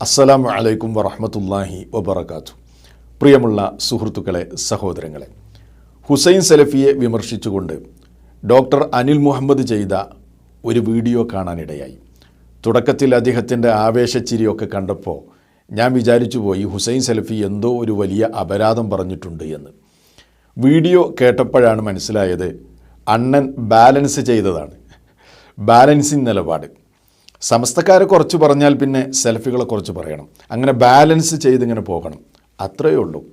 അസ്സലാമു അലൈക്കും വറഹമത്തല്ലാഹി വബർക്കാത്തു പ്രിയമുള്ള സുഹൃത്തുക്കളെ സഹോദരങ്ങളെ ഹുസൈൻ സലഫിയെ വിമർശിച്ചുകൊണ്ട് ഡോക്ടർ അനിൽ മുഹമ്മദ് ചെയ്ത ഒരു വീഡിയോ കാണാനിടയായി. തുടക്കത്തിൽ അദ്ദേഹത്തിന്റെ ആവേശച്ചിരിയൊക്കെ കണ്ടപ്പോൾ ഞാൻ വിചാരിച്ചു പോയി ഹുസൈൻ സലഫി എന്തോ ഒരു വലിയ അപരാധം പറഞ്ഞിട്ടുണ്ട് എന്ന്. വീഡിയോ കേട്ടപ്പോഴാണ് മനസ്സിലായത് അണ്ണൻ ബാലൻസ് ചെയ്തതാണ്. ബാലൻസിങ് നിലപാട്. സമസ്തക്കാരെ കുറച്ച് പറഞ്ഞാൽ പിന്നെ സെൽഫികളെ കുറച്ച് പറയണം. അങ്ങനെ ബാലൻസ് ചെയ്തിങ്ങനെ പോകണം. അത്രയേ ഉള്ളൂ.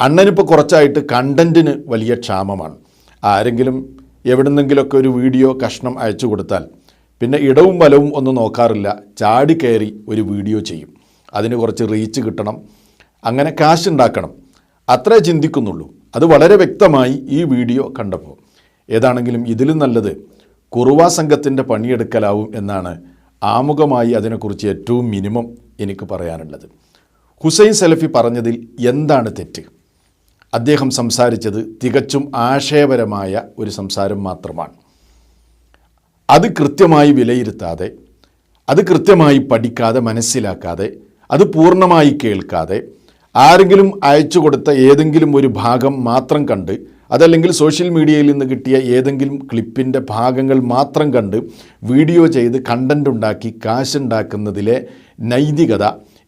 അണ്ണനിപ്പോൾ കുറച്ചായിട്ട് കണ്ടന്റിന് വലിയ ക്ഷാമമാണ്. ആരെങ്കിലും എവിടുന്നെങ്കിലൊക്കെ ഒരു വീഡിയോ കഷ്ണം അയച്ചു കൊടുത്താൽ പിന്നെ ഇടവും വലവും ഒന്നും നോക്കാറില്ല. ചാടി കയറി ഒരു വീഡിയോ ചെയ്യും. അതിന് കുറച്ച് റീച്ച് കിട്ടണം. അങ്ങനെ കാശ് ഉണ്ടാക്കണം. അത്രേ ചിന്തിക്കുന്നുള്ളൂ. അത് വളരെ വ്യക്തമായി ഈ വീഡിയോ കണ്ടപ്പോൾ. ഏതാണെങ്കിലും ഇതിലും നല്ലത് കുറുവാ സംഘത്തിന്റെ പണിയെടുക്കലാവും എന്നാണ് ആമുഖമായി അതിനെക്കുറിച്ച് ഏറ്റവും മിനിമം എനിക്ക് പറയാനുള്ളത്. ഹുസൈൻ സലഫി പറഞ്ഞതിൽ എന്താണ് തെറ്റ്? അദ്ദേഹം സംസാരിച്ചത് തികച്ചും ആശയപരമായ ഒരു സംസാരം മാത്രമാണ്. അത് കൃത്യമായി വിലയിരുത്താതെ അത് കൃത്യമായി പഠിക്കാതെ മനസ്സിലാക്കാതെ അത് പൂർണമായി കേൾക്കാതെ ആരെങ്കിലും അയച്ചു കൊടുത്ത ഏതെങ്കിലും ഒരു ഭാഗം മാത്രം കണ്ട് അതല്ലെങ്കിൽ സോഷ്യൽ മീഡിയയിൽ നിന്ന് കിട്ടിയ ഏതെങ്കിലും ക്ലിപ്പിന്റെ ഭാഗങ്ങൾ മാത്രം കണ്ട് വീഡിയോ ചെയ്ത് കണ്ടന്റ് ഉണ്ടാക്കി കാശുണ്ടാക്കുന്നതിലെ നൈതികത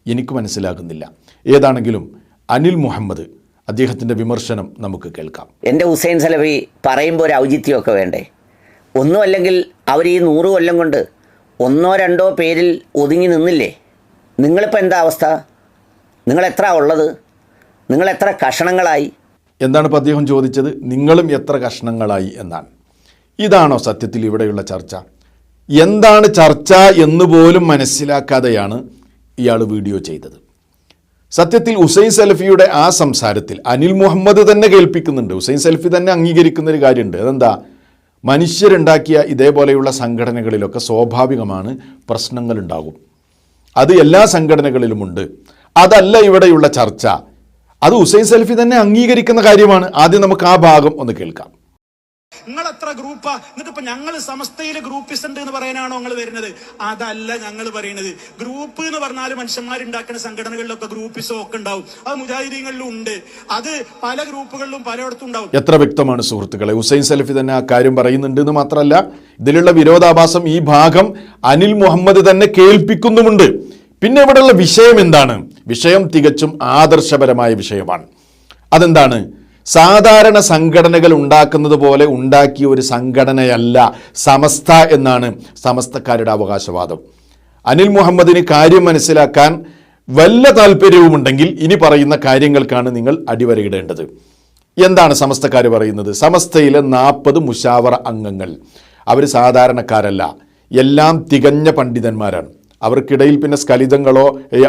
എനിക്ക് മനസ്സിലാകുന്നില്ല. ഏതാണെങ്കിലും അനിൽ മുഹമ്മദ് അദ്ദേഹത്തിന്റെ വിമർശനം നമുക്ക് കേൾക്കാം. എന്റെ ഹുസൈൻ സലഫി പറയുമ്പോൾ ഒരു ഔചിത്യമൊക്കെ വേണ്ടേ? ഒന്നും അല്ലെങ്കിൽ അവർ ഈ നൂറ് കൊല്ലം കൊണ്ട് ഒന്നോ രണ്ടോ പേരിൽ ഒതുങ്ങി നിന്നില്ലേ? നിങ്ങളിപ്പോൾ എന്താ അവസ്ഥ? നിങ്ങൾ എത്ര ഉള്ളത്? നിങ്ങൾ എത്ര കഷണങ്ങളായി? എന്താണ് ഇപ്പോൾ അദ്ദേഹം ചോദിച്ചത്? നിങ്ങളും എത്ര കഷ്ണങ്ങളായി എന്നാണ്. ഇതാണോ സത്യത്തിൽ ഇവിടെയുള്ള ചർച്ച. എന്താണ് ചർച്ച എന്ന് പോലും മനസ്സിലാക്കാതെയാണ് ഇയാൾ വീഡിയോ ചെയ്തത്. സത്യത്തിൽ ഉസൈൻ സലഫിയുടെ ആ സംസാരത്തിൽ അനിൽ മുഹമ്മദ് തന്നെ കേൾപ്പിക്കുന്നുണ്ട്. ഉസൈൻ സലഫി തന്നെ അംഗീകരിക്കുന്ന ഒരു കാര്യമുണ്ട്. അതെന്താ? മനുഷ്യരുണ്ടാക്കിയ ഇതേപോലെയുള്ള സംഘടനകളിലൊക്കെ സ്വാഭാവികമാണ് പ്രശ്നങ്ങളുണ്ടാകും. അത് എല്ലാ സംഘടനകളിലുമുണ്ട്. അതല്ല ഇവിടെയുള്ള ചർച്ച. അത് ഹുസൈൻ സൽഫി തന്നെ അംഗീകരിക്കുന്ന കാര്യമാണ്. ആദ്യം നമുക്ക് ആ ഭാഗം ഒന്ന് കേൾക്കാം. നിങ്ങൾ എത്ര ഗ്രൂപ്പാ? എന്നിട്ട് ഇപ്പൊ ഞങ്ങൾ സമസ്തയിൽ ഗ്രൂപ്പിസ്റ്റ് ഉണ്ട് എന്ന് പറയാനാണോ നിങ്ങൾ വരുന്നത്? അതല്ല ഞങ്ങൾ പറയുന്നത് ഗ്രൂപ്പ് എന്ന് പറഞ്ഞാൽ മനുഷ്യന്മാരുണ്ടാക്കുന്ന സംഘടനകളിലൊക്കെ ഗ്രൂപ്പിസം ഒക്കെ ഉണ്ടാവും. അത് മുജാഹിദീങ്ങളിലും ഉണ്ട്. അത് പല ഗ്രൂപ്പുകളിലും പലയിടത്തും ഉണ്ടാവും. എത്ര വ്യക്തമാണ് സുഹൃത്തുക്കളെ? ഹുസൈൻ സലഫി തന്നെ ആ കാര്യം പറയുന്നുണ്ട് എന്ന് മാത്രമല്ല ഇതിലുള്ള വിരോധാഭാസം ഈ ഭാഗം അനിൽ മുഹമ്മദ് തന്നെ കേൾപ്പിക്കുന്നുമുണ്ട്. പിന്നെ ഇവിടെയുള്ള വിഷയം എന്താണ്? വിഷയം തികച്ചും ആദർശപരമായ വിഷയമാണ്. അതെന്താണ്? സാധാരണ സംഘടനകൾ ഉണ്ടാക്കുന്നത് പോലെ ഉണ്ടാക്കിയ ഒരു സംഘടനയല്ല സമസ്ത എന്നാണ് സമസ്തക്കാരുടെ അവകാശവാദം. അനിൽ മുഹമ്മദിന് കാര്യം മനസ്സിലാക്കാൻ വല്ല താല്പര്യവുമുണ്ടെങ്കിൽ ഇനി പറയുന്ന കാര്യങ്ങൾക്കാണ് നിങ്ങൾ അടിവരയിടേണ്ടത്. എന്താണ് സമസ്തക്കാർ പറയുന്നത്? സമസ്തയിലെ നാൽപ്പത് മുഷാവറ അംഗങ്ങൾ. അവർ സാധാരണക്കാരല്ല. എല്ലാം തികഞ്ഞ പണ്ഡിതന്മാരാണ്. അവർക്കിടയിൽ പിന്നെ സ്കലിതങ്ങളോ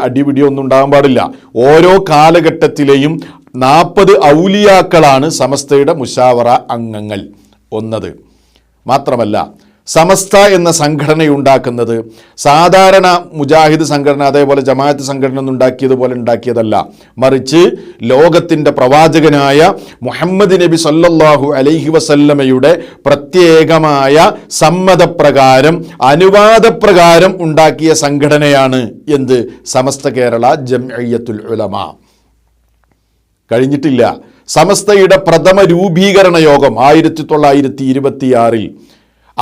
അടിപിടിയോ ഒന്നും ഉണ്ടാകാൻ പാടില്ല. ഓരോ കാലഘട്ടത്തിലെയും നാൽപ്പത് ഔലിയാക്കളാണ് സമസ്തയുടെ മുഷാവറ അംഗങ്ങൾ. ഒന്നത്. മാത്രമല്ല സമസ്ത എന്ന സംഘടനയുണ്ടാക്കുന്നത് സാധാരണ മുജാഹിദ് സംഘടന അതേപോലെ ജമാഅത്ത് സംഘടന ഉണ്ടാക്കിയതുപോലെ ഉണ്ടാക്കിയതല്ല. മറിച്ച് ലോകത്തിന്റെ പ്രവാചകനായ മുഹമ്മദ് നബി സല്ലല്ലാഹു അലൈഹി വസല്ലമയുടെ പ്രത്യേകമായ സമ്മതപ്രകാരം അനുവാദപ്രകാരം ഉണ്ടാക്കിയ സംഘടനയാണ് എന്ത്? സമസ്ത കേരള ജംഅയ്യത്തുൽ ഉലമ. കഴിഞ്ഞിട്ടില്ല. സമസ്തയുടെ പ്രഥമ രൂപീകരണ യോഗം ആയിരത്തി തൊള്ളായിരത്തി ഇരുപത്തിയാറിൽ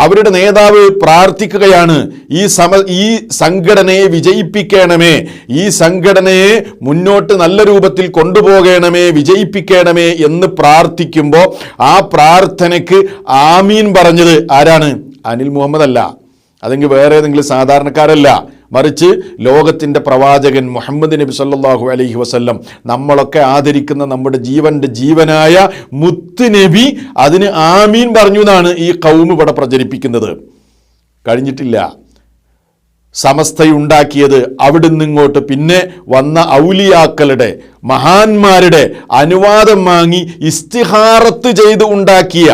അവരുടെ നേതാവ് പ്രാർത്ഥിക്കുകയാണ് ഈ സമ ഈ സംഘടനയെ വിജയിപ്പിക്കണമേ ഈ സംഘടനയെ മുന്നോട്ട് നല്ല രൂപത്തിൽ കൊണ്ടുപോകണമേ വിജയിപ്പിക്കണമേ എന്ന് പ്രാർത്ഥിക്കുമ്പോൾ ആ പ്രാർത്ഥനയ്ക്ക് ആമീൻ പറഞ്ഞത് ആരാണ്? അനിൽ മുഹമ്മദ് അല്ല. അതെങ്കിൽ വേറെ ഏതെങ്കിലും സാധാരണക്കാരല്ല. മറിച്ച് ലോകത്തിന്റെ പ്രവാചകൻ മുഹമ്മദ് നബി സല്ലാഹു അലൈഹി വസ്ല്ലം നമ്മളൊക്കെ ആദരിക്കുന്ന നമ്മുടെ ജീവന്റെ ജീവനായ മുത്ത് നബി അതിന് ആമീൻ പറഞ്ഞു എന്നാണ് ഈ കൗമ് ഇവിടെ പ്രചരിപ്പിക്കുന്നത്. കഴിഞ്ഞിട്ടില്ല. സമസ്തയുണ്ടാക്കിയത് അവിടുന്ന് ഇങ്ങോട്ട് പിന്നെ വന്ന ഔലിയാക്കളുടെ മഹാന്മാരുടെ അനുവാദം വാങ്ങി ഇസ്തിഹാറത്ത് ചെയ്ത് ഉണ്ടാക്കിയ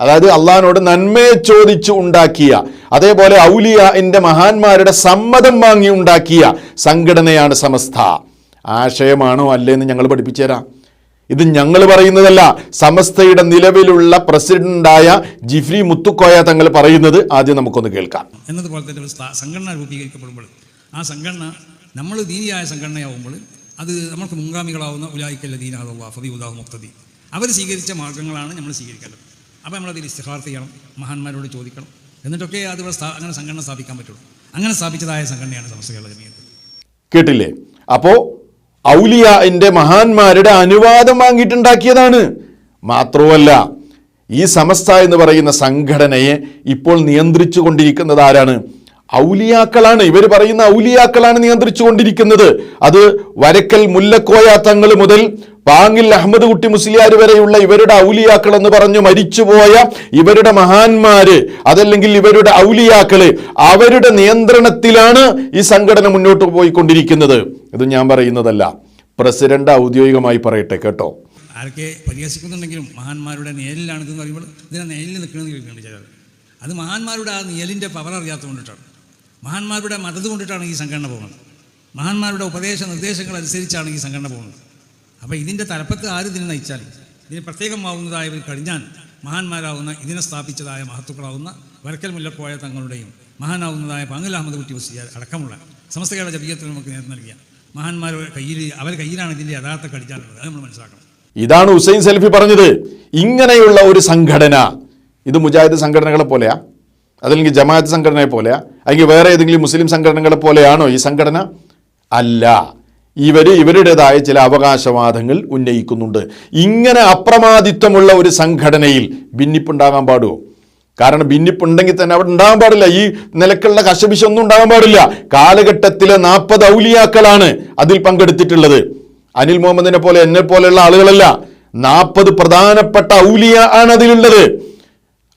അതായത് അള്ളഹാനോട് നന്മയെ ചോദിച്ചു ഉണ്ടാക്കിയ അതേപോലെ ഔലിയാന്റെ മഹാന്മാരുടെ സമ്മതം വാങ്ങി ഉണ്ടാക്കിയ സംഘടനയാണ് സമസ്ത. ആശയമാണോ അല്ലേന്ന് ഞങ്ങൾ പഠിപ്പിച്ചു തരാം ഇത് ഞങ്ങൾ പറയുന്നതല്ല സമസ്തയുടെ നിലവിലുള്ള പ്രസിഡന്റായ ജിഫ്രി മുത്തുക്കോയ തങ്ങൾ പറയുന്നത് ആദ്യം നമുക്കൊന്ന് കേൾക്കാം. എന്നതുപോലെ തന്നെ ഒരു സംഘടന രൂപീകരിക്കപ്പെടുമ്പോൾ ആ സംഘടന നമ്മൾ ദീനിയായ സംഘടനയാവുമ്പോൾ അത് നമുക്ക് മുൻഗാമികളാവുന്ന ഉലായിക്കല്ല ദീനാഹോ ഫതി ഉദാഹോ മുക്തദി അവർ സ്വീകരിച്ച മാർഗങ്ങളാണ് നമ്മൾ സ്വീകരിക്കേണ്ടത്. അപ്പോൾ നമ്മളതിൽ ഇസ്തിഹാർത്ത് ചെയ്യണം മഹാന്മാരോട് ചോദിക്കണം. എന്നിട്ടൊക്കെ അത് അങ്ങനെ സംഘടന സ്ഥാപിക്കാൻ പറ്റുള്ളൂ. അങ്ങനെ സ്ഥാപിച്ചതായ സംഘടനയാണ് സമസ്ത കേരള ജമീയത്ത്. കേട്ടില്ലേ? അപ്പോ ഔലിയാന്റെ മഹാന്മാരുടെ അനുവാദം വാങ്ങിയിട്ടുണ്ടാക്കിയതാണ്. മാത്രവുമല്ല ഈ സമസ്ത എന്ന് പറയുന്ന സംഘടനയെ ഇപ്പോൾ നിയന്ത്രിച്ചു കൊണ്ടിരിക്കുന്നത് ആരാണ്? ഔലിയാക്കളാണ്. ഇവർ പറയുന്ന ഔലിയാക്കളാണ് നിയന്ത്രിച്ചു കൊണ്ടിരിക്കുന്നത് അത് വരക്കൽ മുല്ലക്കോയ തങ്ങൾ മുതൽ പാങ്ങിൽ അഹമ്മദ് കുട്ടി മുസ്ലിയാർ വരെയുള്ള ഇവരുടെ ഔലിയാക്കൾ എന്ന് പറഞ്ഞു മരിച്ചുപോയ ഇവരുടെ മഹാന്മാര് അതല്ലെങ്കിൽ ഇവരുടെ ഔലിയാക്കൾ അവരുടെ നിയന്ത്രണത്തിലാണ് ഈ സംഘടന മുന്നോട്ട് പോയിക്കൊണ്ടിരിക്കുന്നത്. ഇത് ഞാൻ പറയുന്നതല്ല. പ്രസിഡന്റ് ഔദ്യോഗികമായി പറയട്ടെ കേട്ടോ. ആരൊക്കെ പരിഹസിക്കുന്നുണ്ടെങ്കിലും മഹാന്മാരുടെ ഇതെന്ന് പറയുമ്പോൾ ഇതിനെ നേലിൽ നിൽക്കണമെന്ന് കേൾക്കുന്നുണ്ട് ചിലർ അത് മഹാന്മാരുടെ ആ നിഴലിന്റെ പവർ അറിയാത്തത് കൊണ്ടിട്ടാണ് മഹാന്മാരുടെ മതത് കൊണ്ടിട്ടാണ് ഈ സംഘടന പോകുന്നത്. മഹാന്മാരുടെ ഉപദേശ നിർദ്ദേശങ്ങൾ അനുസരിച്ചാണ് ഈ സംഘടന പോകുന്നത്. അപ്പോൾ ഇതിന്റെ തലപ്പത്ത് ആര് ഇതിനെ നയിച്ചാൽ ഇതിന് പ്രത്യേകമാവുന്നതായവർ കഴിഞ്ഞാൽ മഹാന്മാരാവുന്ന ഇതിനെ സ്ഥാപിച്ചതായ മഹത്തുക്കളാവുന്ന വരക്കൽ മുല്ലക്കോയ തങ്ങളുടെയും മഹാനാവുന്നതായ പാങ്ങൽ അഹമ്മദ് കുട്ടി മുസ്ലിയാർ അടക്കമുള്ള സമസ്ത കേരള ജപീയത്തിന് നമുക്ക് നേതൃത്വം നൽകിയ മഹാന്മാരുടെ കയ്യിൽ അവർ കയ്യിലാണ് ഇതിന്റെ യഥാർത്ഥ കടിച്ചാലുള്ളത് അത് നമ്മൾ മനസ്സിലാക്കണം. ഇതാണ് ഹുസൈൻ സെൽഫി പറഞ്ഞത്. ഇങ്ങനെയുള്ള ഒരു സംഘടന ഇത് മുജാഹിദ് സംഘടനകളെ പോലെയാ. അതല്ലെങ്കിൽ ജമാഅത്ത് സംഘടനയെ പോലെയാ? അല്ലെങ്കിൽ വേറെ ഏതെങ്കിലും മുസ്ലിം സംഘടനകളെ പോലെയാണോ ഈ സംഘടന? അല്ല. ഇവർ ഇവരുടേതായ ചില അവകാശവാദങ്ങൾ ഉന്നയിക്കുന്നുണ്ട്. ഇങ്ങനെ അപ്രമാദിത്വമുള്ള ഒരു സംഘടനയിൽ ഭിന്നിപ്പുണ്ടാകാൻ പാടുമോ കാരണം ഭിന്നിപ്പുണ്ടെങ്കിൽ തന്നെ അവിടെ ഉണ്ടാകാൻ പാടില്ല. ഈ നിലക്കുള്ള കശപിശ ഒന്നും ഉണ്ടാകാൻ പാടില്ല. കാലഘട്ടത്തിലെ നാൽപ്പത് ഔലിയാക്കളാണ് അതിൽ പങ്കെടുത്തിട്ടുള്ളത്. അനിൽ മുഹമ്മദിനെ പോലെ എന്നെ പോലെയുള്ള ആളുകളല്ല. നാൽപ്പത് പ്രധാനപ്പെട്ട ഔലിയ ആണ് അതിലുള്ളത്.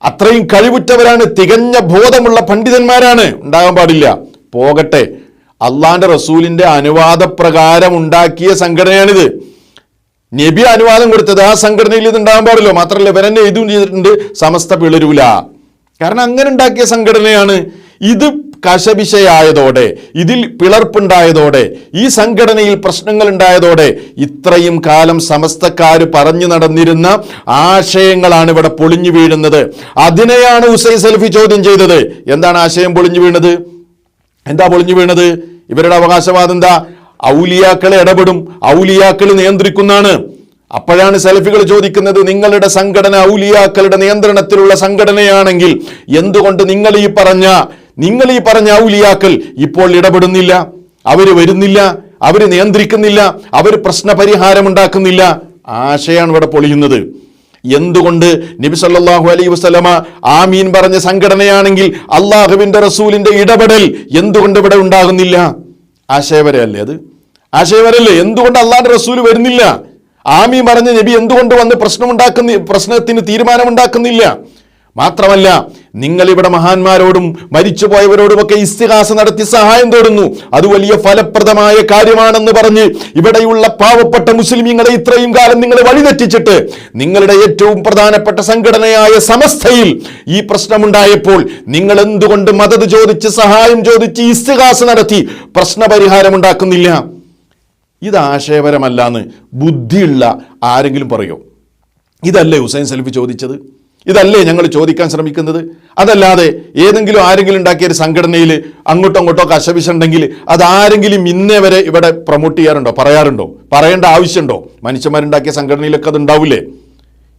അത്രയും കഴിവുറ്റവരാണ് തികഞ്ഞ ബോധമുള്ള പണ്ഡിതന്മാരാണ്. ഉണ്ടാകാൻ പാടില്ല. പോകട്ടെ. അള്ളാന്റെ റസൂലിന്റെ അനുവാദപ്രകാരം ഉണ്ടാക്കിയ സംഘടനയാണിത്. നബി അനുവാദം കൊടുത്തത് ആ സംഘടനയിൽ ഇത് ഉണ്ടാകാൻ പാടില്ല. മാത്രമല്ല ഇവരെന്നെ ഇതും ചെയ്തിട്ടുണ്ട് സമസ്ത പിളരൂല. കാരണം അങ്ങനെ ഉണ്ടാക്കിയ സംഘടനയാണ്. ഇത് കശപിശയായതോടെ ഇതിൽ പിളർപ്പുണ്ടായതോടെ ഈ സംഘടനയിൽ പ്രശ്നങ്ങൾ ഉണ്ടായതോടെ ഇത്രയും കാലം സമസ്തക്കാർ പറഞ്ഞു നടന്നിരുന്ന ആശയങ്ങളാണ് ഇവിടെ പൊളിഞ്ഞു വീഴുന്നത്. അതിനെയാണ് ഹുസൈൻ സെൽഫി ചോദ്യം ചെയ്തത്. എന്താണ് ആശയം പൊളിഞ്ഞു വീണത്? എന്താ പൊളിഞ്ഞു വീണത്? ഇവരുടെ അവകാശവാദം എന്താ? ഔലിയാക്കളെ ഇടപെടും ഔലിയാക്കൾ നിയന്ത്രിക്കുന്നതാണ്. അപ്പോഴാണ് സെൽഫികൾ ചോദിക്കുന്നത് നിങ്ങളുടെ സംഘടന ഔലിയാക്കളുടെ നിയന്ത്രണത്തിലുള്ള സംഘടനയാണെങ്കിൽ എന്തുകൊണ്ട് നിങ്ങൾ ഈ പറഞ്ഞ നിങ്ങൾ ഈ പറഞ്ഞ ഔലിയാക്കൾ ഇപ്പോൾ ഇടപെടുന്നില്ല. അവർ വരുന്നില്ല. അവർ നിയന്ത്രിക്കുന്നില്ല. അവർ പ്രശ്ന പരിഹാരം ഉണ്ടാക്കുന്നില്ല. ആശയാണ് ഇവിടെ പൊളിയുന്നത്. എന്തുകൊണ്ട് നബി സല്ലാഹു അലൈ വസ്ലമ ആമീൻ പറഞ്ഞ സംഘടനയാണെങ്കിൽ അള്ളാഹുവിന്റെ റസൂലിന്റെ ഇടപെടൽ എന്തുകൊണ്ട് ഇവിടെ ഉണ്ടാകുന്നില്ല? ആശയവരല്ലേ അത്? ആശയവരല്ലേ എന്തുകൊണ്ട് അള്ളാഹിന്റെ റസൂൽ വരുന്നില്ല? ആമീൻ പറഞ്ഞ നബി എന്തുകൊണ്ട് വന്ന് പ്രശ്നമുണ്ടാക്കുന്ന പ്രശ്നത്തിന് തീരുമാനമുണ്ടാക്കുന്നില്ല? മാത്രമല്ല നിങ്ങൾ ഇവിടെ മഹാന്മാരോടും മരിച്ചുപോയവരോടുമൊക്കെ ഇസ്തിഹാസ നടത്തി സഹായം തേടുന്നു. അത് വലിയ ഫലപ്രദമായ കാര്യമാണെന്ന് പറഞ്ഞ് ഇവിടെയുള്ള പാവപ്പെട്ട മുസ്ലിമീങ്ങളെ ഇത്രയും കാലം നിങ്ങൾ വഴിതെറ്റിച്ചിട്ട് നിങ്ങളുടെ ഏറ്റവും പ്രധാനപ്പെട്ട സംഘടനയായ സമസ്തയിൽ ഈ പ്രശ്നമുണ്ടായപ്പോൾ നിങ്ങൾ എന്തുകൊണ്ട് മദത് ചോദിച്ച് സഹായം ചോദിച്ച് ഇസ്തിഹാസ നടത്തി പ്രശ്നപരിഹാരം ഉണ്ടാക്കുന്നില്ല? ഇത് ആശയപരമല്ലാന്ന് ബുദ്ധിയുള്ള ആരെങ്കിലും പറയോ? ഇതല്ലേ ഹുസൈൻ സെൽഫി ചോദിച്ചത്? ഇതല്ലേ ഞങ്ങൾ ചോദിക്കാൻ ശ്രമിക്കുന്നത്? അതല്ലാതെ ഏതെങ്കിലും ആരെങ്കിലും ഉണ്ടാക്കിയ ഒരു സംഘടനയിൽ അങ്ങോട്ടോ അങ്ങോട്ടോ കശവിശുണ്ടെങ്കിൽ അത് ആരെങ്കിലും ഇന്നേ വരെ ഇവിടെ പ്രൊമോട്ട് ചെയ്യാറുണ്ടോ? പറയാറുണ്ടോ? പറയേണ്ട ആവശ്യമുണ്ടോ? മനുഷ്യന്മാരുണ്ടാക്കിയ സംഘടനയിലൊക്കെ അത് ഉണ്ടാവില്ലേ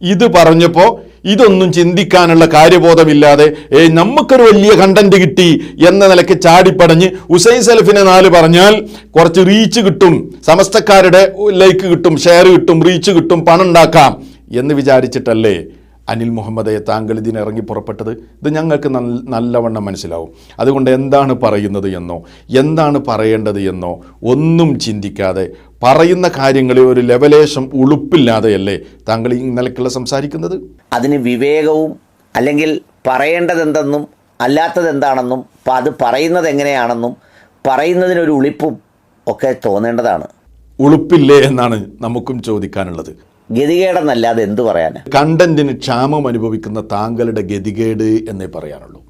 ഇത് പറഞ്ഞപ്പോൾ ഇതൊന്നും ചിന്തിക്കാനുള്ള കാര്യബോധമില്ലാതെ ഏ നമുക്കൊരു വലിയ കണ്ടന്റ് കിട്ടി എന്ന നിലയ്ക്ക് ചാടിപ്പടഞ്ഞ് ഹുസൈൻ സലഫിനെ നാല് പറഞ്ഞാൽ കുറച്ച് റീച്ച് കിട്ടും സമസ്തക്കാരുടെ ലൈക്ക് കിട്ടും ഷെയർ കിട്ടും റീച്ച് കിട്ടും പണം ഉണ്ടാക്കാം എന്ന് വിചാരിച്ചിട്ടല്ലേ അനിൽ മുഹമ്മദയെ താങ്കൾ ഇതിനിറങ്ങി പുറപ്പെട്ടത് ഇത് ഞങ്ങൾക്ക് നല്ല നല്ലവണ്ണം മനസ്സിലാവും. അതുകൊണ്ട് എന്താണ് പറയുന്നത് എന്നോ എന്താണ് പറയേണ്ടത് എന്നോ ഒന്നും ചിന്തിക്കാതെ പറയുന്ന കാര്യങ്ങളിൽ ഒരു ലെവലേശം ഉളുപ്പില്ലാതെയല്ലേ താങ്കൾ ഈ നിലക്കുള്ള സംസാരിക്കുന്നത്? അതിന് വിവേകവും അല്ലെങ്കിൽ പറയേണ്ടത് എന്തെന്നും അല്ലാത്തത് എന്താണെന്നും അത് പറയുന്നത് എങ്ങനെയാണെന്നും പറയുന്നതിനൊരു ഉളിപ്പും ഒക്കെ തോന്നേണ്ടതാണ്. ഉളുപ്പില്ലേ എന്നാണ് നമുക്കും ചോദിക്കാനുള്ളത്. ഗതികേടെന്നല്ലാതെ എന്ത് പറയാനാ? കണ്ടന്റിന് ക്ഷാമം അനുഭവിക്കുന്ന താങ്കളുടെ ഗതികേട് എന്നേ പറയാനുള്ളൂ.